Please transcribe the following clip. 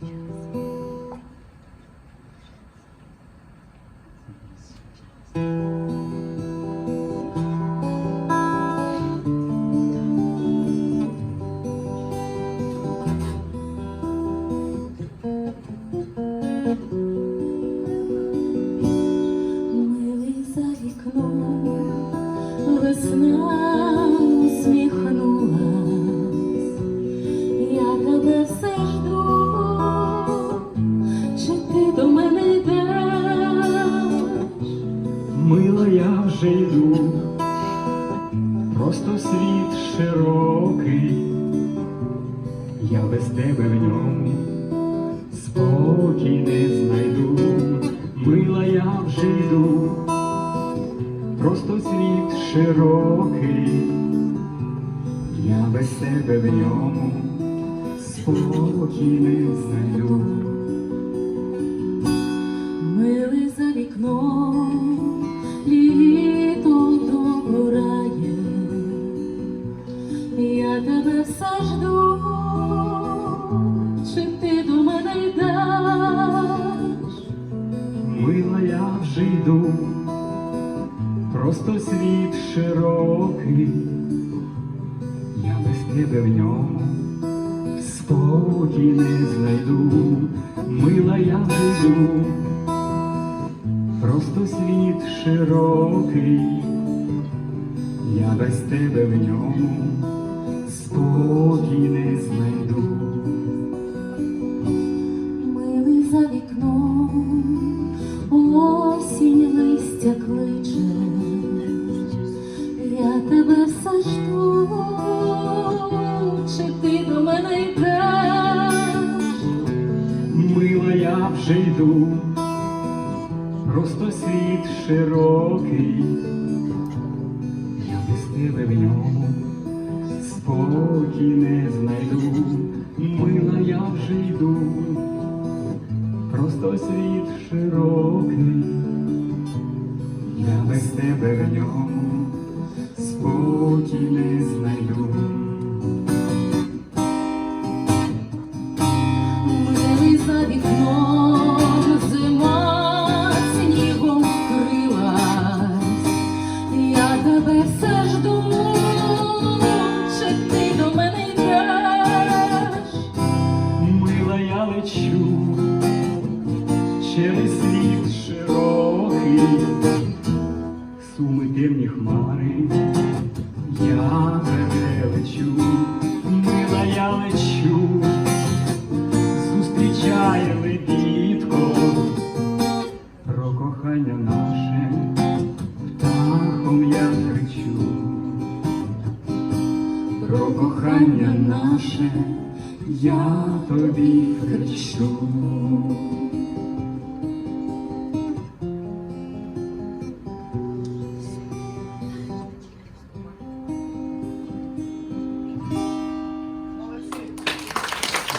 Милий вже йду, просто світ широкий, я без тебе в ньому спокій не знайду. Мила, я вже йду, просто світ широкий, я без тебе в ньому спокій не знайду. Милий за вікном, я тебе все жду, чи ти до мене йдеш? Мила, я вже йду, просто світ широкий, я без тебе в ньому спокій не знайду. Мила, я вже йду, просто світ широкий, я без тебе в ньому спокій не знайду. Милий за вікном, осінь листя кличе, я тебе все жду, чи ти до мене йдеш? Мила, я вже йду, просто світ широкий, я без тебе в ньому спокій не знайду. Мила, я вже йду, просто світ широкий, я без тебе в ньому спокій не знайду. Широкий, суми темні хмари, я тебе лечу, мила, я лечу, зустрічає лебідко, про кохання наше, птахом я кричу, про кохання наше, я тобі кричу.